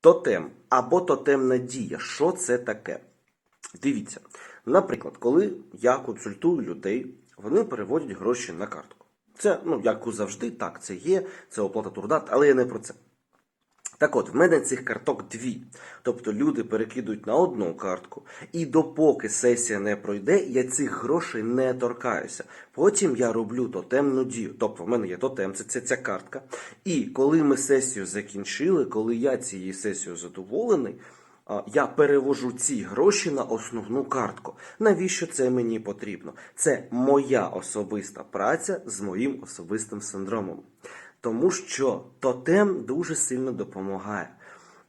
Тотем або тотемна дія. Що це таке? Дивіться, наприклад, коли я консультую людей, вони переводять гроші на картку. Це, ну, як завжди, так, це є, це оплата труда, але я не про це. Так от, в мене цих карток дві. Тобто люди перекидують на одну картку, і допоки сесія не пройде, я цих грошей не торкаюся. Потім я роблю тотемну дію. Тобто, в мене є тотем, це, це ця картка. І коли ми сесію закінчили, коли я цією сесією задоволений, я перевожу ці гроші на основну картку. Навіщо це мені потрібно? Це моя особиста праця з моїм особистим синдромом. Тому що тотем дуже сильно допомагає.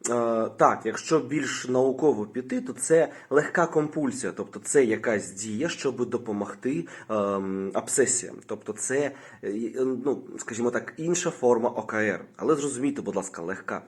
Е, так, якщо більш науково піти, то це легка компульсія, тобто це якась дія, щоб допомогти ем, абсесіям. Тобто це, е, ну, скажімо так, інша форма ОКР. Але зрозумійте, будь ласка, легка.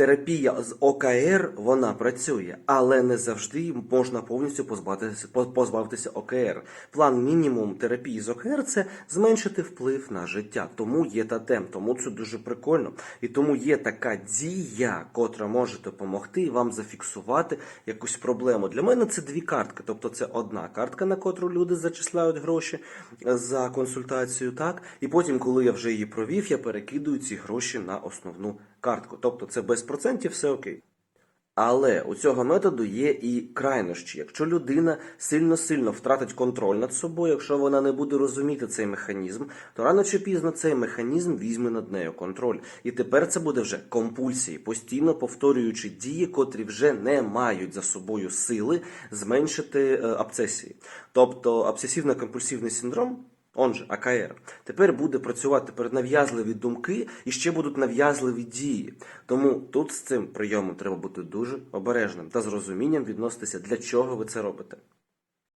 Терапія з ОКР вона працює, але не завжди можна повністю позбавитися, позбавитися ОКР. План мінімум терапії з ОКР це зменшити вплив на життя. Тому є тотем, тому це дуже прикольно. І тому є така дія, котра може допомогти вам зафіксувати якусь проблему. Для мене це дві картки. Тобто це одна картка, на котру люди зачисляють гроші за консультацію, так? І потім, коли я вже її провів, я перекидую ці гроші на основну картку. Тобто це без процентів, все окей. Але у цього методу є і крайнощі. Якщо людина сильно-сильно втратить контроль над собою, якщо вона не буде розуміти цей механізм, то рано чи пізно цей механізм візьме над нею контроль. І тепер це буде вже компульсії, постійно повторюючи дії, котрі вже не мають за собою сили зменшити е, абсцесії. Тобто обсесивно-компульсивний синдром. Он АКР. Тепер буде працювати тепер нав'язливі думки і ще будуть нав'язливі дії. Тому тут з цим прийомом треба бути дуже обережним та з розумінням відноситися, для чого ви це робите.